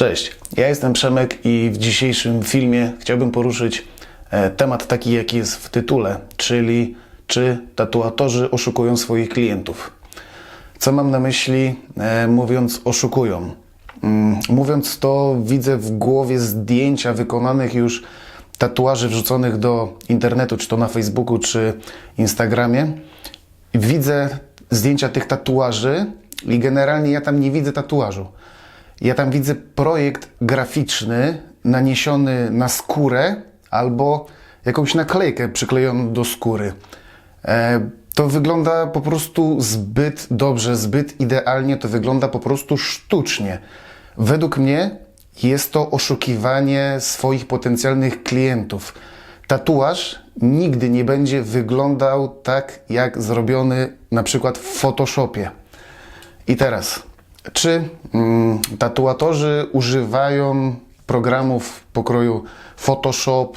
Cześć, ja jestem Przemek i w dzisiejszym filmie chciałbym poruszyć e, temat taki, jaki jest w tytule, czyli czy tatuatorzy oszukują swoich klientów. Co mam na myśli, e, mówiąc oszukują? Mm, Mówiąc to, widzę w głowie zdjęcia wykonanych już tatuaży wrzuconych do internetu, czy to na Facebooku, czy Instagramie. Widzę zdjęcia tych tatuaży i generalnie ja tam nie widzę tatuażu. Ja tam widzę projekt graficzny naniesiony na skórę albo jakąś naklejkę przyklejoną do skóry. E, to wygląda po prostu zbyt dobrze, zbyt idealnie, to wygląda po prostu sztucznie. Według mnie jest to oszukiwanie swoich potencjalnych klientów. Tatuaż nigdy nie będzie wyglądał tak, jak zrobiony na przykład w Photoshopie. I teraz, czy mm, tatuatorzy używają programów pokroju Photoshop,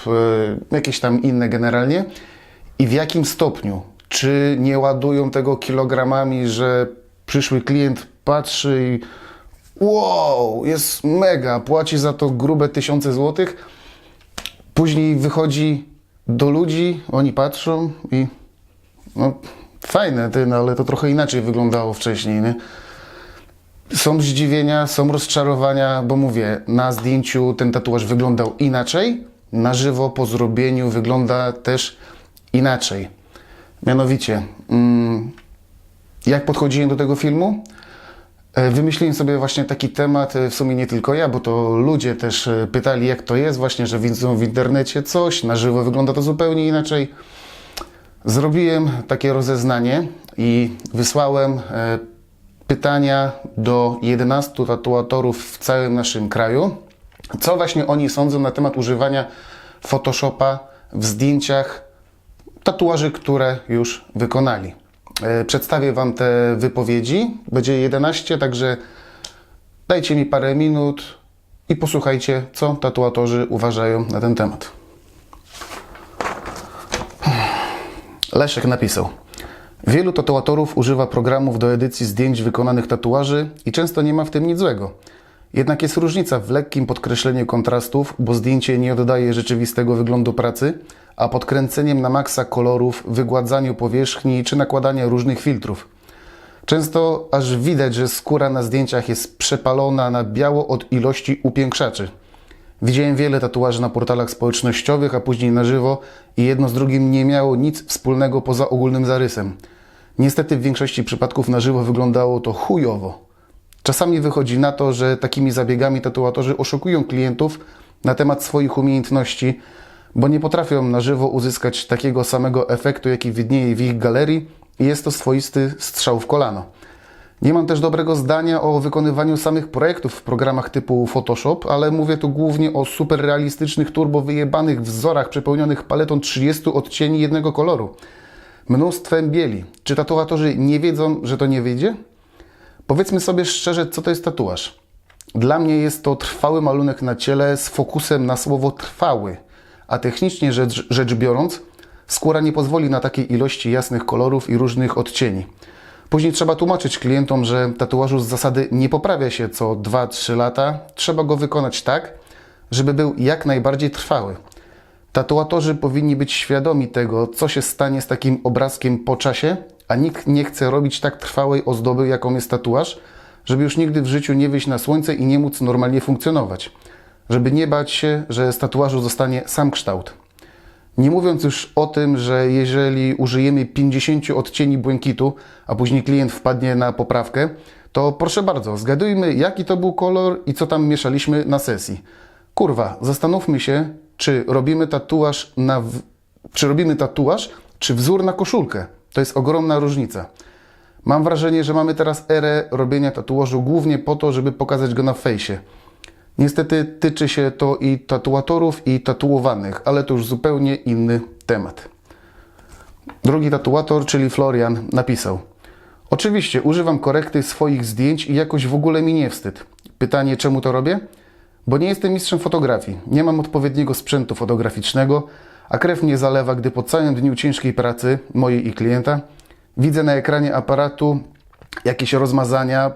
y, jakieś tam inne generalnie? I w jakim stopniu? Czy nie ładują tego kilogramami, że przyszły klient patrzy i wow, jest mega, płaci za to grube tysiące złotych, później wychodzi do ludzi, oni patrzą i no fajne, ty, no, ale to trochę inaczej wyglądało wcześniej, nie? Są zdziwienia, są rozczarowania, bo mówię, na zdjęciu ten tatuaż wyglądał inaczej, na żywo po zrobieniu wygląda też inaczej. Mianowicie, mm, jak podchodziłem do tego filmu? E, Wymyśliłem sobie właśnie taki temat, e, w sumie nie tylko ja, bo to ludzie też e, pytali, jak to jest, właśnie, że widzą w internecie coś, na żywo wygląda to zupełnie inaczej. Zrobiłem takie rozeznanie i wysłałem pytania do 11 tatuatorów w całym naszym kraju. Co właśnie oni sądzą na temat używania Photoshopa w zdjęciach tatuaży, które już wykonali. E, Przedstawię Wam te wypowiedzi. Będzie 11, także dajcie mi parę minut i posłuchajcie, co tatuatorzy uważają na ten temat. Leszek napisał. Wielu tatuatorów używa programów do edycji zdjęć wykonanych tatuaży i często nie ma w tym nic złego. Jednak jest różnica w lekkim podkreśleniu kontrastów, bo zdjęcie nie oddaje rzeczywistego wyglądu pracy, a podkręceniem na maksa kolorów, wygładzaniu powierzchni czy nakładania różnych filtrów. Często aż widać, że skóra na zdjęciach jest przepalona na biało od ilości upiększaczy. Widziałem wiele tatuaży na portalach społecznościowych, a później na żywo i jedno z drugim nie miało nic wspólnego poza ogólnym zarysem. Niestety w większości przypadków na żywo wyglądało to chujowo. Czasami wychodzi na to, że takimi zabiegami tatuatorzy oszukują klientów na temat swoich umiejętności, bo nie potrafią na żywo uzyskać takiego samego efektu, jaki widnieje w ich galerii i jest to swoisty strzał w kolano. Nie mam też dobrego zdania o wykonywaniu samych projektów w programach typu Photoshop, ale mówię tu głównie o super realistycznych, turbo wyjebanych wzorach przepełnionych paletą 30 odcieni jednego koloru. Mnóstwem bieli. Czy tatuatorzy nie wiedzą, że to nie wyjdzie? Powiedzmy sobie szczerze, co to jest tatuaż. Dla mnie jest to trwały malunek na ciele z fokusem na słowo trwały, a technicznie rzecz, rzecz biorąc, skóra nie pozwoli na takiej ilości jasnych kolorów i różnych odcieni. Później trzeba tłumaczyć klientom, że tatuażu z zasady nie poprawia się co 2-3 lata, trzeba go wykonać tak, żeby był jak najbardziej trwały. Tatuatorzy powinni być świadomi tego, co się stanie z takim obrazkiem po czasie, a nikt nie chce robić tak trwałej ozdoby, jaką jest tatuaż, żeby już nigdy w życiu nie wyjść na słońce i nie móc normalnie funkcjonować. Żeby nie bać się, że z tatuażu zostanie sam kształt. Nie mówiąc już o tym, że jeżeli użyjemy 50 odcieni błękitu, a później klient wpadnie na poprawkę, to proszę bardzo, zgadujmy jaki to był kolor i co tam mieszaliśmy na sesji. Kurwa, zastanówmy się, czy robimy tatuaż na w... czy robimy tatuaż, czy wzór na koszulkę. To jest ogromna różnica. Mam wrażenie, że mamy teraz erę robienia tatuażu głównie po to, żeby pokazać go na fejsie. Niestety tyczy się to i tatuatorów, i tatuowanych, ale to już zupełnie inny temat. Drugi tatuator, czyli Florian, napisał: Oczywiście używam korekty swoich zdjęć i jakoś w ogóle mi nie wstyd. Pytanie, czemu to robię? Bo nie jestem mistrzem fotografii, nie mam odpowiedniego sprzętu fotograficznego, a krew mnie zalewa, gdy po całym dniu ciężkiej pracy, mojej i klienta, widzę na ekranie aparatu jakieś rozmazania,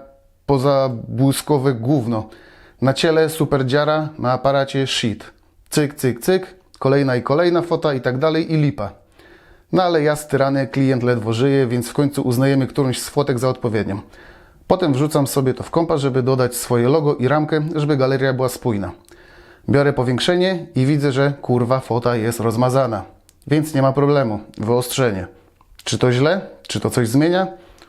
pozabłyskowe gówno. Na ciele super dziara, na aparacie shit. Cyk, cyk, cyk, kolejna i kolejna fota i tak dalej i lipa. No ale ja styrany, klient ledwo żyje, więc w końcu uznajemy którąś z fotek za odpowiednią. Potem wrzucam sobie to w kompa, żeby dodać swoje logo i ramkę, żeby galeria była spójna. Biorę powiększenie i widzę, że kurwa fota jest rozmazana. Więc nie ma problemu. Wyostrzenie. Czy to źle? Czy to coś zmienia?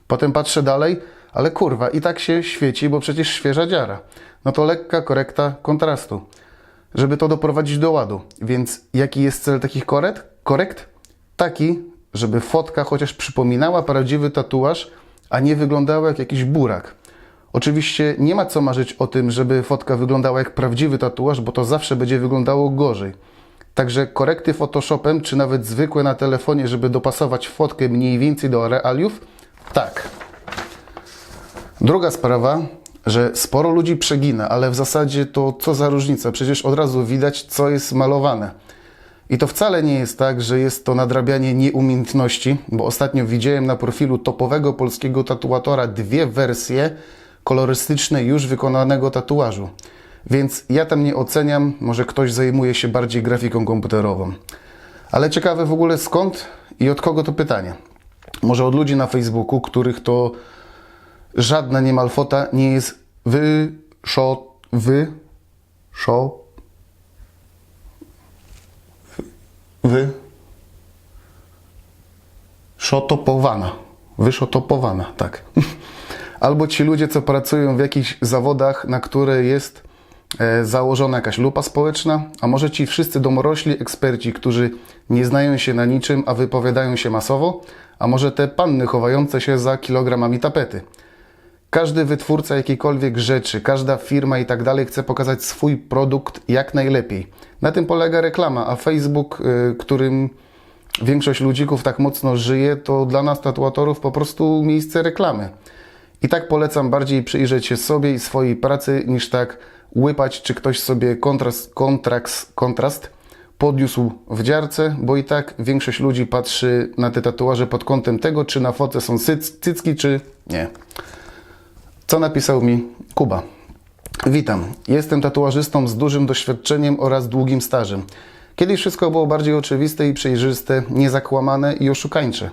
Potem patrzę dalej, ale kurwa i tak się świeci, bo przecież świeża dziara. No to lekka korekta kontrastu. Żeby to doprowadzić do ładu. Więc jaki jest cel takich korekt? Korekt? Taki, żeby fotka chociaż przypominała prawdziwy tatuaż, a nie wyglądała jak jakiś burak. Oczywiście nie ma co marzyć o tym, żeby fotka wyglądała jak prawdziwy tatuaż, bo to zawsze będzie wyglądało gorzej. Także korekty Photoshopem, czy nawet zwykłe na telefonie, żeby dopasować fotkę mniej więcej do realiów? Tak. Druga sprawa, że sporo ludzi przegina, ale w zasadzie to co za różnica? Przecież od razu widać, co jest malowane. I to wcale nie jest tak, że jest to nadrabianie nieumiejętności, bo ostatnio widziałem na profilu topowego polskiego tatuatora dwie wersje kolorystyczne już wykonanego tatuażu. Więc ja tam nie oceniam, może ktoś zajmuje się bardziej grafiką komputerową. Ale ciekawe w ogóle skąd i od kogo to pytanie. Może od ludzi na Facebooku, których to żadna niemal fota nie jest wy, szo, wy, szo, szotopowana. Wyszotopowana, tak. Albo ci ludzie, co pracują w jakichś zawodach, na które jest e, założona jakaś lupa społeczna, a może ci wszyscy domorośli eksperci, którzy nie znają się na niczym, a wypowiadają się masowo, a może te panny chowające się za kilogramami tapety. Każdy wytwórca jakiejkolwiek rzeczy, każda firma i tak dalej chce pokazać swój produkt jak najlepiej. Na tym polega reklama, a Facebook, y, którym większość ludzików tak mocno żyje, to dla nas tatuatorów po prostu miejsce reklamy. I tak polecam bardziej przyjrzeć się sobie i swojej pracy, niż tak łypać, czy ktoś sobie kontrast, kontrakt, kontrast podniósł w dziarce, bo i tak większość ludzi patrzy na te tatuaże pod kątem tego, czy na fotce są cyc, cycki, czy nie. Co napisał mi Kuba? Witam. Jestem tatuażystą z dużym doświadczeniem oraz długim stażem. Kiedyś wszystko było bardziej oczywiste i przejrzyste, niezakłamane i oszukańcze.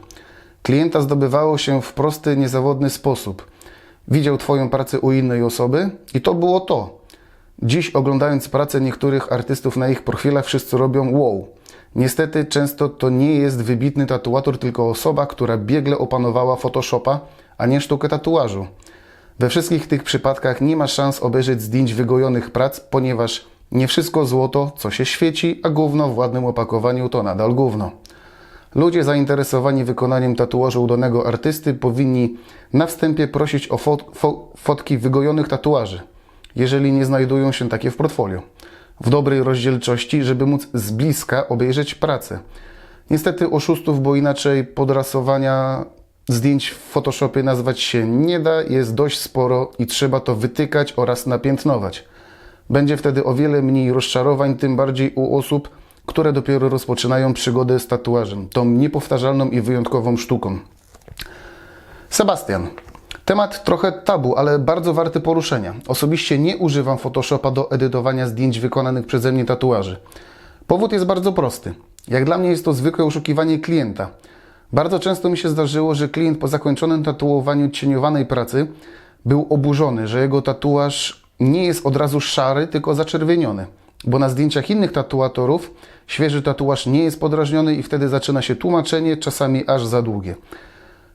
Klienta zdobywało się w prosty, niezawodny sposób. Widział Twoją pracę u innej osoby i to było to. Dziś oglądając pracę niektórych artystów na ich profilach wszyscy robią wow. Niestety często to nie jest wybitny tatuator, tylko osoba, która biegle opanowała Photoshopa, a nie sztukę tatuażu. We wszystkich tych przypadkach nie ma szans obejrzeć zdjęć wygojonych prac, ponieważ nie wszystko złoto, co się świeci, a gówno w ładnym opakowaniu to nadal gówno. Ludzie zainteresowani wykonaniem tatuażu udanego artysty powinni na wstępie prosić o fot fo fotki wygojonych tatuaży, jeżeli nie znajdują się takie w portfolio. W dobrej rozdzielczości, żeby móc z bliska obejrzeć pracę. Niestety oszustów, bo inaczej podrasowania zdjęć w Photoshopie nazwać się nie da, jest dość sporo i trzeba to wytykać oraz napiętnować. Będzie wtedy o wiele mniej rozczarowań, tym bardziej u osób, które dopiero rozpoczynają przygodę z tatuażem, tą niepowtarzalną i wyjątkową sztuką. Sebastian. Temat trochę tabu, ale bardzo warty poruszenia. Osobiście nie używam Photoshopa do edytowania zdjęć wykonanych przeze mnie tatuaży. Powód jest bardzo prosty. Jak dla mnie jest to zwykłe oszukiwanie klienta. Bardzo często mi się zdarzyło, że klient po zakończonym tatuowaniu cieniowanej pracy był oburzony, że jego tatuaż nie jest od razu szary, tylko zaczerwieniony. Bo na zdjęciach innych tatuatorów świeży tatuaż nie jest podrażniony i wtedy zaczyna się tłumaczenie, czasami aż za długie.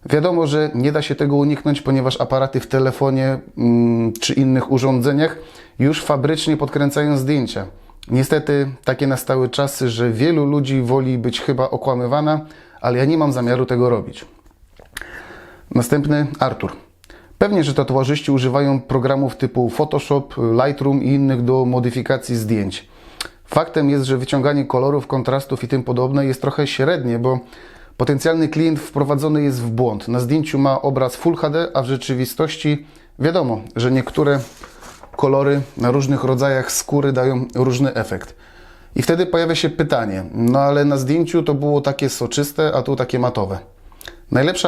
Wiadomo, że nie da się tego uniknąć, ponieważ aparaty w telefonie mm, czy innych urządzeniach już fabrycznie podkręcają zdjęcia. Niestety takie nastały czasy, że wielu ludzi woli być chyba okłamywana, ale ja nie mam zamiaru tego robić. Następny Artur. Pewnie, że tatuażyści używają programów typu Photoshop, Lightroom i innych do modyfikacji zdjęć. Faktem jest, że wyciąganie kolorów, kontrastów i tym podobne jest trochę średnie, bo potencjalny klient wprowadzony jest w błąd. Na zdjęciu ma obraz Full HD, a w rzeczywistości wiadomo, że niektóre kolory na różnych rodzajach skóry dają różny efekt. I wtedy pojawia się pytanie, no ale na zdjęciu to było takie soczyste, a tu takie matowe.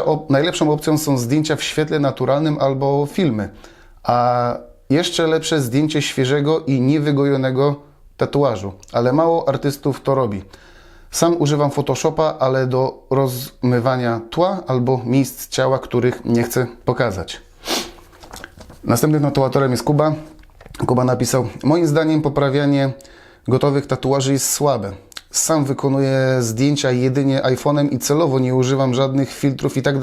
Op najlepszą opcją są zdjęcia w świetle naturalnym albo filmy. A jeszcze lepsze zdjęcie świeżego i niewygojonego tatuażu, ale mało artystów to robi. Sam używam Photoshopa, ale do rozmywania tła albo miejsc ciała, których nie chcę pokazać. Następnym tatuatorem jest Kuba. Kuba napisał: Moim zdaniem poprawianie gotowych tatuaży jest słabe. Sam wykonuję zdjęcia jedynie iPhone'em i celowo nie używam żadnych filtrów i tak.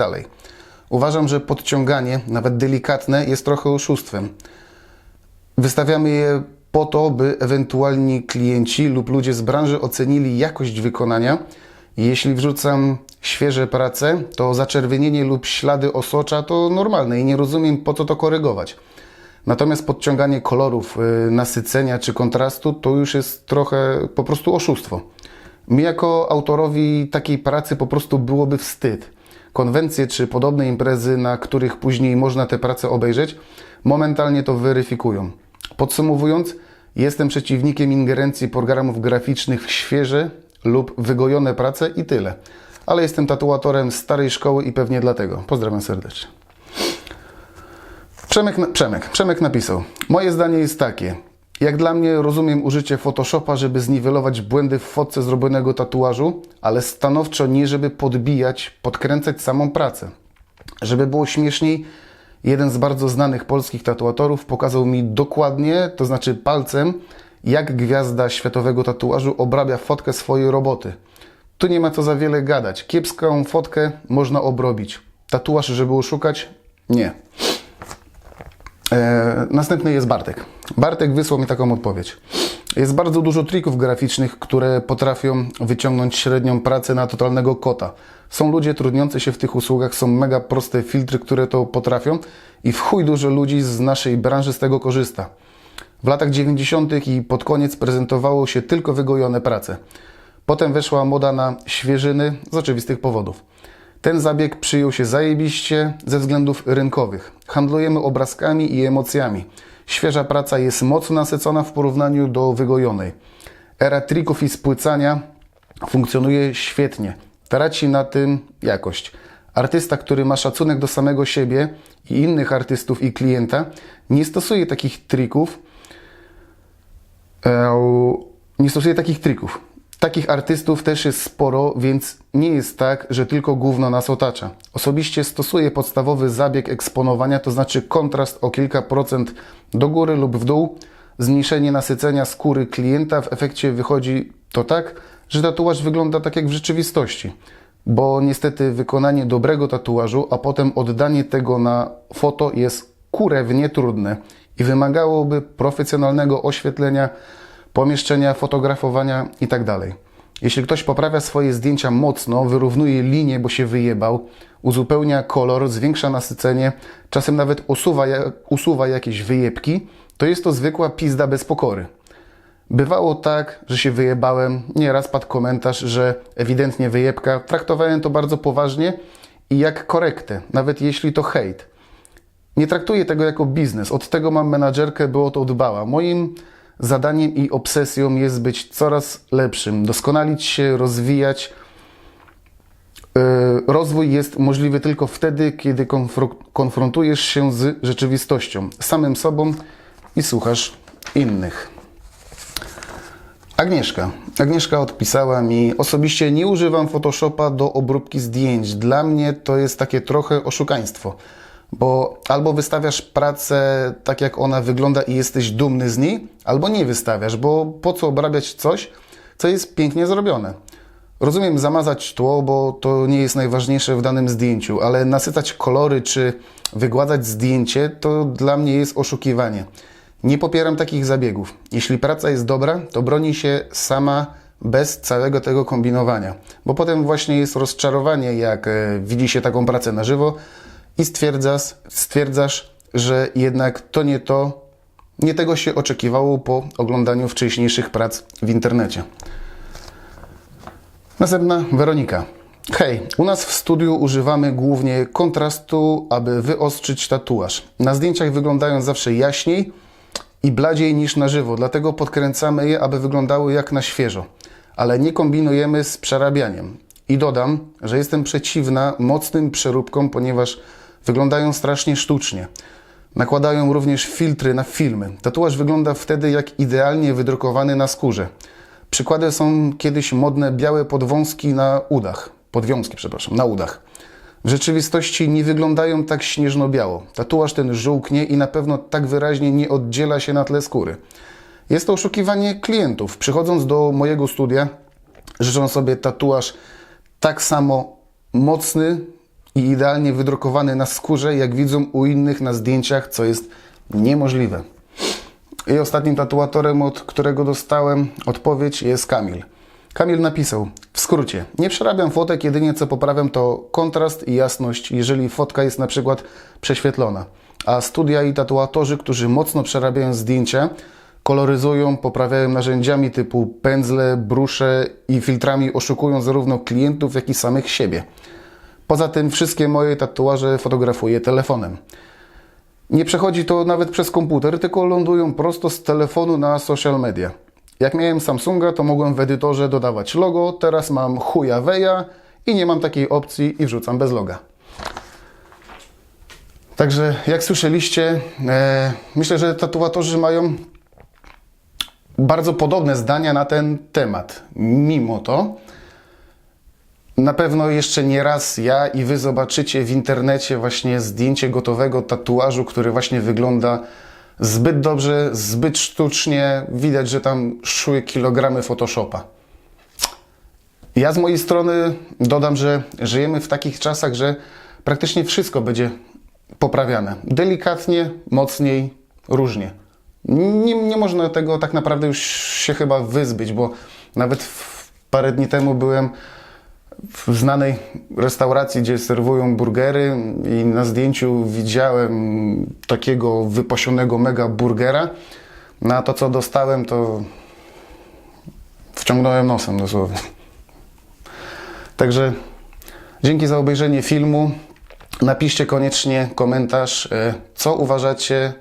Uważam, że podciąganie, nawet delikatne, jest trochę oszustwem. Wystawiamy je po to, by ewentualni klienci lub ludzie z branży ocenili jakość wykonania. Jeśli wrzucam świeże prace, to zaczerwienienie lub ślady osocza to normalne i nie rozumiem po co to korygować. Natomiast podciąganie kolorów, y, nasycenia czy kontrastu to już jest trochę po prostu oszustwo. Mi jako autorowi takiej pracy po prostu byłoby wstyd. Konwencje czy podobne imprezy, na których później można te prace obejrzeć, momentalnie to weryfikują. Podsumowując, jestem przeciwnikiem ingerencji programów graficznych w świeże lub wygojone prace i tyle. Ale jestem tatuatorem starej szkoły i pewnie dlatego. Pozdrawiam serdecznie. Przemek, Przemek, Przemek napisał: Moje zdanie jest takie. Jak dla mnie rozumiem użycie Photoshopa, żeby zniwelować błędy w fotce zrobionego tatuażu, ale stanowczo nie, żeby podbijać, podkręcać samą pracę. Żeby było śmieszniej, jeden z bardzo znanych polskich tatuatorów pokazał mi dokładnie, to znaczy palcem, jak gwiazda światowego tatuażu obrabia fotkę swojej roboty. Tu nie ma co za wiele gadać. Kiepską fotkę można obrobić. Tatuaż, żeby oszukać? Nie. E, następny jest Bartek. Bartek wysłał mi taką odpowiedź. Jest bardzo dużo trików graficznych, które potrafią wyciągnąć średnią pracę na totalnego kota. Są ludzie trudniący się w tych usługach, są mega proste filtry, które to potrafią i w chuj dużo ludzi z naszej branży z tego korzysta. W latach 90. i pod koniec prezentowało się tylko wygojone prace. Potem weszła moda na świeżyny z oczywistych powodów. Ten zabieg przyjął się zajebiście ze względów rynkowych. Handlujemy obrazkami i emocjami. Świeża praca jest mocno nasycona w porównaniu do wygojonej. Era trików i spłycania funkcjonuje świetnie. Traci na tym jakość. Artysta, który ma szacunek do samego siebie i innych artystów i klienta, nie stosuje takich trików, e, nie stosuje takich trików. Takich artystów też jest sporo, więc nie jest tak, że tylko gówno nas otacza. Osobiście stosuję podstawowy zabieg eksponowania, to znaczy kontrast o kilka procent do góry lub w dół, zmniejszenie nasycenia skóry klienta. W efekcie wychodzi to tak, że tatuaż wygląda tak jak w rzeczywistości. Bo niestety wykonanie dobrego tatuażu, a potem oddanie tego na foto jest kurewnie trudne i wymagałoby profesjonalnego oświetlenia, pomieszczenia, fotografowania itd. Jeśli ktoś poprawia swoje zdjęcia mocno, wyrównuje linię, bo się wyjebał, uzupełnia kolor, zwiększa nasycenie, czasem nawet usuwa, usuwa jakieś wyjebki, to jest to zwykła pizda bez pokory. Bywało tak, że się wyjebałem, nieraz padł komentarz, że ewidentnie wyjebka. Traktowałem to bardzo poważnie i jak korektę, nawet jeśli to hejt. Nie traktuję tego jako biznes. Od tego mam menadżerkę, by o to dbała. Moim zadaniem i obsesją jest być coraz lepszym, doskonalić się, rozwijać. Yy, Rozwój jest możliwy tylko wtedy, kiedy konfro- konfrontujesz się z rzeczywistością, samym sobą i słuchasz innych. Agnieszka. Agnieszka odpisała mi: Osobiście nie używam Photoshopa do obróbki zdjęć. Dla mnie to jest takie trochę oszukaństwo, bo albo wystawiasz pracę tak, jak ona wygląda i jesteś dumny z niej, albo nie wystawiasz, bo po co obrabiać coś, co jest pięknie zrobione. Rozumiem zamazać tło, bo to nie jest najważniejsze w danym zdjęciu, ale nasycać kolory czy wygładzać zdjęcie to dla mnie jest oszukiwanie. Nie popieram takich zabiegów. Jeśli praca jest dobra, to broni się sama bez całego tego kombinowania, bo potem właśnie jest rozczarowanie, jak e, widzi się taką pracę na żywo i stwierdzasz, stwierdzasz, że jednak to nie to, nie tego się oczekiwało po oglądaniu wcześniejszych prac w internecie. Następna Weronika. Hej, u nas w studiu używamy głównie kontrastu, aby wyostrzyć tatuaż. Na zdjęciach wyglądają zawsze jaśniej i bladziej niż na żywo, dlatego podkręcamy je, aby wyglądały jak na świeżo. Ale nie kombinujemy z przerabianiem. I dodam, że jestem przeciwna mocnym przeróbkom, ponieważ wyglądają strasznie sztucznie. Nakładają również filtry na filmy. Tatuaż wygląda wtedy jak idealnie wydrukowany na skórze. Przykłady są kiedyś modne białe podwąski na udach. Podwiązki, przepraszam, na udach. W rzeczywistości nie wyglądają tak śnieżno-biało. Tatuaż ten żółknie i na pewno tak wyraźnie nie oddziela się na tle skóry. Jest to oszukiwanie klientów. Przychodząc do mojego studia, życzą sobie tatuaż tak samo mocny i idealnie wydrukowany na skórze, jak widzą u innych na zdjęciach, co jest niemożliwe. I ostatnim tatuatorem, od którego dostałem odpowiedź, jest Kamil. Kamil napisał: W skrócie, nie przerabiam fotek, jedynie co poprawiam to kontrast i jasność, jeżeli fotka jest na przykład prześwietlona. A studia i tatuatorzy, którzy mocno przerabiają zdjęcia, koloryzują, poprawiają narzędziami typu pędzle, brusze i filtrami, oszukują zarówno klientów, jak i samych siebie. Poza tym wszystkie moje tatuaże fotografuję telefonem. Nie przechodzi to nawet przez komputer, tylko lądują prosto z telefonu na social media. Jak miałem Samsunga, to mogłem w edytorze dodawać logo, teraz mam Huawei'a i nie mam takiej opcji i wrzucam bez loga. Także jak słyszeliście, e, myślę, że tatuatorzy mają bardzo podobne zdania na ten temat. Mimo to, na pewno jeszcze nie raz ja i wy zobaczycie w internecie właśnie zdjęcie gotowego tatuażu, który właśnie wygląda zbyt dobrze, zbyt sztucznie. Widać, że tam szły kilogramy Photoshopa. Ja z mojej strony dodam, że żyjemy w takich czasach, że praktycznie wszystko będzie poprawiane. Delikatnie, mocniej, różnie. Nie, nie można tego tak naprawdę już się chyba wyzbyć, bo nawet parę dni temu byłem w znanej restauracji, gdzie serwują burgery i na zdjęciu widziałem takiego wypasionego mega burgera. Na to, co dostałem, to wciągnąłem nosem dosłownie. Także dzięki za obejrzenie filmu. Napiszcie koniecznie komentarz, e, co uważacie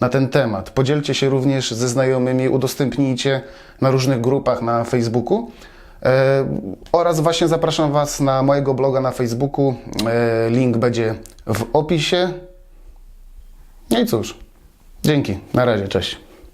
na ten temat. Podzielcie się również ze znajomymi, udostępnijcie na różnych grupach na Facebooku. E, oraz właśnie zapraszam Was na mojego bloga na Facebooku. E, link będzie w opisie. No i cóż, dzięki. Na razie, cześć.